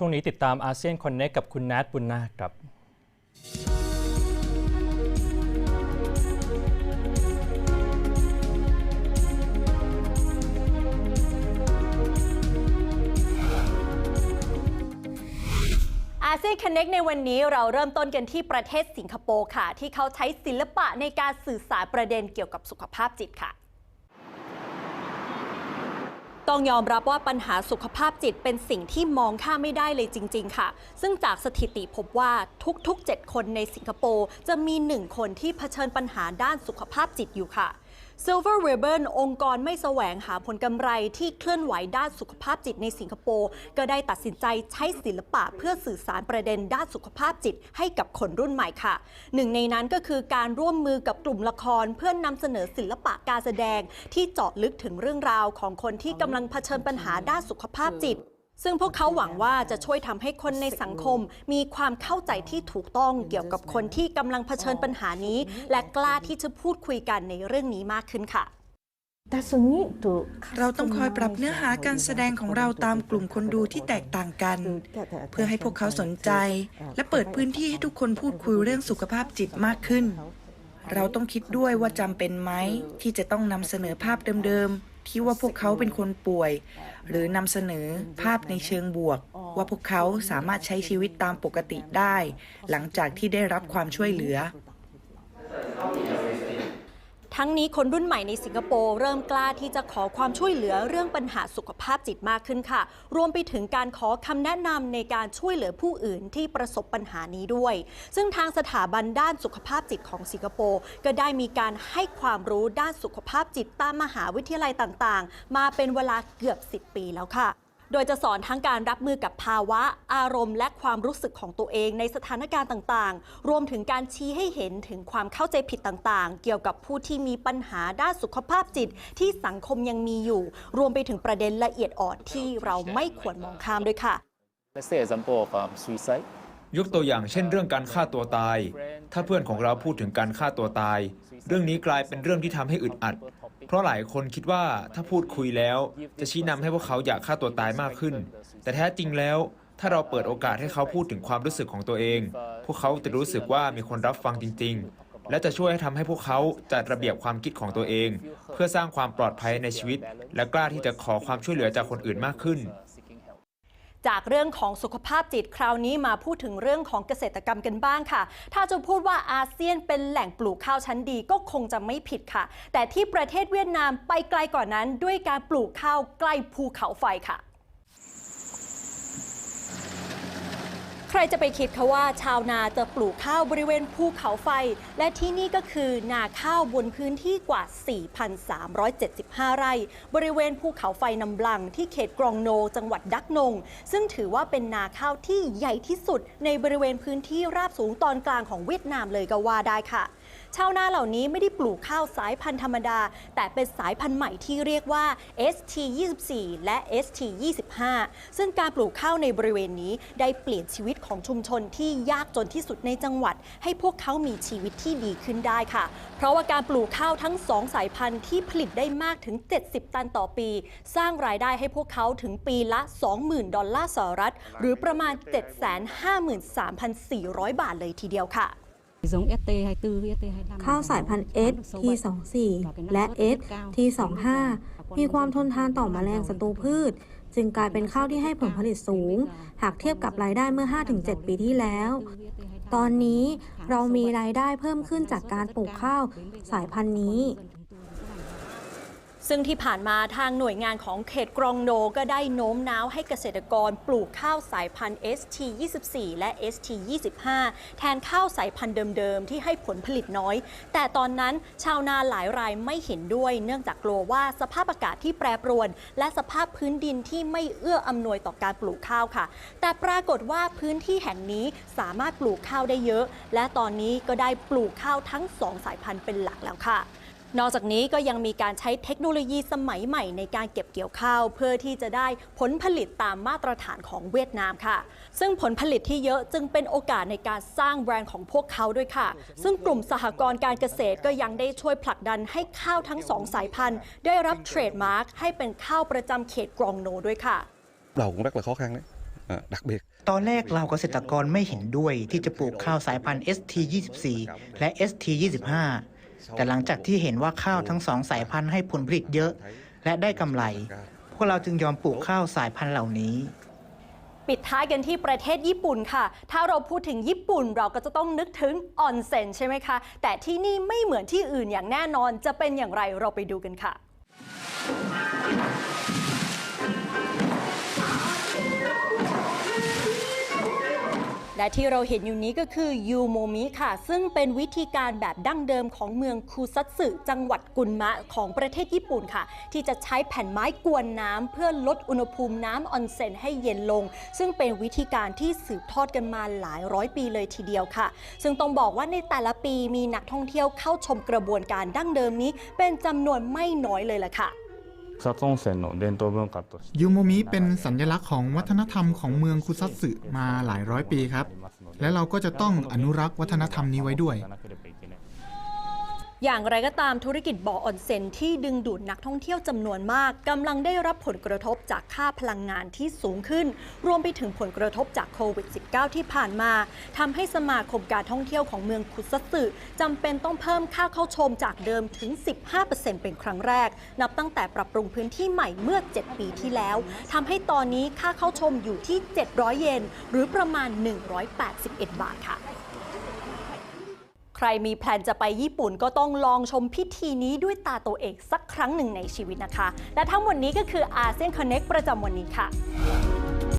ช่วงนี้ติดตามอาเซียนคอนเน c t กับคุณแนทบุญนาคครับอาเซียนค n เน็กในวันนี้เราเริ่มต้นกันที่ประเทศสิงคโปร์ค่ะ ที่เขาใช้ศิลปะในการสื่อสารประเด็นเกี่ยวกับสุขภาพจิตค่ะ ต้องยอมรับว่าปัญหาสุขภาพจิตเป็นสิ่งที่มองข้ามไม่ได้เลยจริง ๆ ค่ะ ซึ่งจากสถิติพบว่าทุกๆ 7 คนในสิงคโปร์จะมี 1 คนที่เผชิญปัญหาด้านสุขภาพจิตอยู่ค่ะ Silver Ribbon องค์กรไม่แสวงหาผลกำไรที่เคลื่อนไหวด้านสุขภาพจิตในสิงคโปร์ ก็ได้ตัดสินใจใช้ศิลปะเพื่อสื่อสารประเด็นด้านสุขภาพจิตให้กับคนรุ่นใหม่ค่ะ หนึ่งในนั้นก็คือการร่วมมือกับกลุ่มละครเพื่อนนำเสนอศิลปะการแสดงที่เจาะลึกถึงเรื่องราวของคนที่กำลังเผชิญปัญหาด้านสุขภาพจิต ซึ่งพวกเขาหวังว่าจะช่วยทำให้คนในสังคม มีความเข้าใจที่ถูกต้องเกี่ยวกับคนที่กำลังเผชิญปัญหานี้ และกล้าที่จะพูดคุยกันในเรื่องนี้มากขึ้นค่ะเราต้องคอยปรับเนื้อหาการแสดงของเราตามกลุ่มคนดูที่แตกต่างกัน เพื่อให้พวกเขาสนใจ และเปิดพื้นที่ให้ทุกคนพูดคุยเรื่องสุขภาพจิตมากขึ้น เราต้องคิดด้วยว่าจำเป็นไหมที่จะต้องนำเสนอภาพเดิมๆ ที่ว่าพวกเขาเป็นคนป่วย หรือนำเสนอภาพในเชิงบวก ว่าพวกเขาสามารถใช้ชีวิตตามปกติได้ หลังจากที่ได้รับความช่วยเหลือ ทั้งนี้คนรุ่นใหม่ในสิงคโปร์เริ่มกล้าที่จะขอความช่วยเหลือเรื่องปัญหาสุขภาพจิตมากขึ้นค่ะ รวมไปถึงการขอคำแนะนำในการช่วยเหลือผู้อื่นที่ประสบปัญหานี้ด้วย ซึ่งทางสถาบันด้านสุขภาพจิตของสิงคโปร์ก็ได้มีการให้ความรู้ด้านสุขภาพจิตตามมหาวิทยาลัยต่างๆ มาเป็นเวลาเกือบ 10 ปีแล้วค่ะ โดยจะสอนทั้งการรับมือกับภาวะ อารมณ์ และความรู้สึกของตัวเองในสถานการณ์ต่างๆ รวมถึงการชี้ให้เห็นถึงความเข้าใจผิดต่างๆ เกี่ยวกับผู้ที่มีปัญหาด้านสุขภาพจิต ที่สังคมยังมีอยู่ รวมไปถึงประเด็นละเอียดอ่อนที่เราไม่ควรมองข้ามด้วยค่ะ Let's say example of um, suicide. ยกตัวอย่างเช่นเรื่องการฆ่าตัวตาย ถ้าเพื่อนของเราพูดถึงการฆ่าตัวตาย เรื่องนี้กลายเป็นเรื่องที่ทำให้อึดอัด เพราะหลายคนคิดว่าถ้าพูดคุยแล้ว จะชี้นำให้พวกเขาอยากฆ่าตัวตายมากขึ้น แต่แท้จริงแล้ว ถ้าเราเปิดโอกาสให้เขาพูดถึงความรู้สึกของตัวเอง พวกเขาจะรู้สึกว่ามีคนรับฟังจริง ๆ และจะช่วยให้ทำให้พวกเขาจัดระเบียบความคิดของตัวเอง เพื่อสร้างความปลอดภัยในชีวิต และกล้าที่จะขอความช่วยเหลือจากคนอื่นมากขึ้น จากเรื่องของสุขภาพจิตคราวนี้มาพูดถึงเรื่องของเกษตรกรรมกันบ้างค่ะ ถ้าจะพูดว่าอาเซียนเป็นแหล่งปลูกข้าวชั้นดีก็คงจะไม่ผิดค่ะ แต่ที่ประเทศเวียดนามไปไกลกว่านนั้นด้วยการปลูกข้าวใกล้ภูเขาไฟค่ะ ใครจะไปคิดคะว่าชาวนาจะปลูกข้าวบริเวณภูเขาไฟ และที่นี่ก็คือนาข้าวบนพื้นที่กว่า 4,375 ไร่ บริเวณภูเขาไฟนำบลังที่เขตกรองโน จังหวัดดักนง ซึ่งถือว่าเป็นนาข้าวที่ใหญ่ที่สุด ในบริเวณพื้นที่ราบสูงตอนกลางของเวียดนามเลยก็ว่าได้ค่ะ ชาวนาเหล่านี้ไม่ได้ปลูกข้าวสายพันธุ์ธรรมดา แต่เป็นสายพันธุ์ใหม่ที่เรียกว่า ST24 และ ST25 ซึ่งการปลูกข้าวในบริเวณนี้ได้เปลี่ยนชีวิตของชุมชนที่ยากจนที่สุดในจังหวัด ให้พวกเขามีชีวิตที่ดีขึ้นได้ค่ะ เพราะว่าการปลูกข้าวทั้งสองสายพันธุ์ที่ผลิตได้มากถึง 70 ตันต่อปี สร้างรายได้ให้พวกเขาถึงปีละ 20,000 ดอลลาร์สหรัฐ หรือประมาณ 753,400 บาทเลยทีเดียวค่ะ ข้าวสายพันธุ์ S T24 และ S T25 มีความทนทานต่อแมลงศัตรูพืช จึงกลายเป็นข้าวที่ให้ผลผลิตสูง หากเทียบกับรายได้เมื่อ 5-7 ปีที่แล้ว ตอนนี้เรามีรายได้เพิ่มขึ้นจากการปลูกข้าวสายพันธุ์นี้ ซึ่งที่ผ่านมาทางหน่วยงานของเขตกรองโนก็ได้โน้มน้าวให้เกษตรกรปลูกข้าวสายพันธุ์ ST24 และ ST25 แทนข้าวสายพันธุ์เดิมๆ ที่ให้ผลผลิตน้อย แต่ตอนนั้นชาวนาหลายรายไม่เห็นด้วย เนื่องจากกลัวว่าสภาพอากาศที่แปรปรวน และสภาพพื้นดินที่ไม่เอื้ออำนวยต่อการปลูกข้าวค่ะ แต่ปรากฏว่าพื้นที่แห่งนี้สามารถปลูกข้าวได้เยอะ และตอนนี้ก็ได้ปลูกข้าวทั้งสองสายพันธุ์เป็นหลักแล้วค่ะ นอกจากนี้ก็ยังมีการใช้เทคโนโลยีสมัยใหม่ในการเก็บเกี่ยวข้าว เพื่อที่จะได้ผลผลิตตามมาตรฐานของเวียดนามค่ะ ซึ่งผลผลิตที่เยอะจึงเป็นโอกาสในการสร้างแบรนด์ของพวกเขาด้วยค่ะ ซึ่งกลุ่มสหกรณ์การเกษตรก็ยังได้ช่วยผลักดันให้ข้าวทั้งสองสายพันธุ์ ได้รับเทรดมาร์คให้เป็นข้าวประจำเขตกรองโนด้วยค่ะ đầu cũng rất là khó khăn đấy ờ, đặc biệt ตอนแรกเราเกษตรกรไม่เห็นด้วยที่จะปลูกข้าวสายพันธุ์ ST24 และ ST25 แต่หลังจากที่เห็นว่าข้าวทั้งสองสายพันธุ์ให้ผลผลิตเยอะ และได้กำไร พวกเราจึงยอมปลูกข้าวสายพันธุ์เหล่านี้ปิดท้ายกันที่ประเทศญี่ปุ่นค่ะ ถ้าเราพูดถึงญี่ปุ่นเราก็จะต้องนึกถึงออนเซ็นใช่ไหมคะ แต่ที่นี่ไม่เหมือนที่อื่นอย่างแน่นอน จะเป็นอย่างไรเราไปดูกันค่ะ และที่เราเห็นอยู่นี้ก็คือยูโมมิค่ะ ซึ่งเป็นวิธีการแบบดั้งเดิมของเมืองคูซัตสึจังหวัดกุนมะของประเทศญี่ปุ่นค่ะ ที่จะใช้แผ่นไม้กวนน้ำเพื่อลดอุณหภูมิน้ำออนเซ็นให้เย็นลง ซึ่งเป็นวิธีการที่สืบทอดกันมาหลายร้อยปีเลยทีเดียวค่ะ ซึ่งต้องบอกว่าในแต่ละปีมีนักท่องเที่ยวเข้าชมกระบวนการดั้งเดิมนี้ เป็นจำนวนไม่น้อยเลยล่ะค่ะ ซัตซงเซนโนเดนโตเมืองกัตยูโมมิเป็นสัญลักษณ์ของวัฒนธรรมของเมืองคุซัตสึมาหลายร้อยปีครับ และเราก็จะต้องอนุรักษ์วัฒนธรรมนี้ไว้ด้วย อย่างไรก็ตามธุรกิจบ่อออนเซ็นที่ดึงดูดนักท่องเที่ยวจำนวนมากกำลังได้รับผลกระทบจากค่าพลังงานที่สูงขึ้น รวมไปถึงผลกระทบจากโควิด -19 ที่ผ่านมาทำให้สมาคมการท่องเที่ยวของเมืองคุซัตสึจำเป็นต้องเพิ่มค่าเข้าชมจากเดิมถึง 15%เป็นครั้งแรก นับตั้งแต่ปรับปรุงพื้นที่ใหม่เมื่อ 7 ปีที่แล้วทำให้ตอนนี้ค่าเข้าชมอยู่ที่ 700 เยนหรือประมาณ 181 บาทค่ะ ใครมีแพลนจะไปญี่ปุ่นก็ต้องลองชมพิธีนี้ด้วยตาตัวเองสักครั้งหนึ่งในชีวิตนะคะ และทั้งหมดนี้ก็คืออาเซียนคอนเน็กประจำวันนี้ค่ะ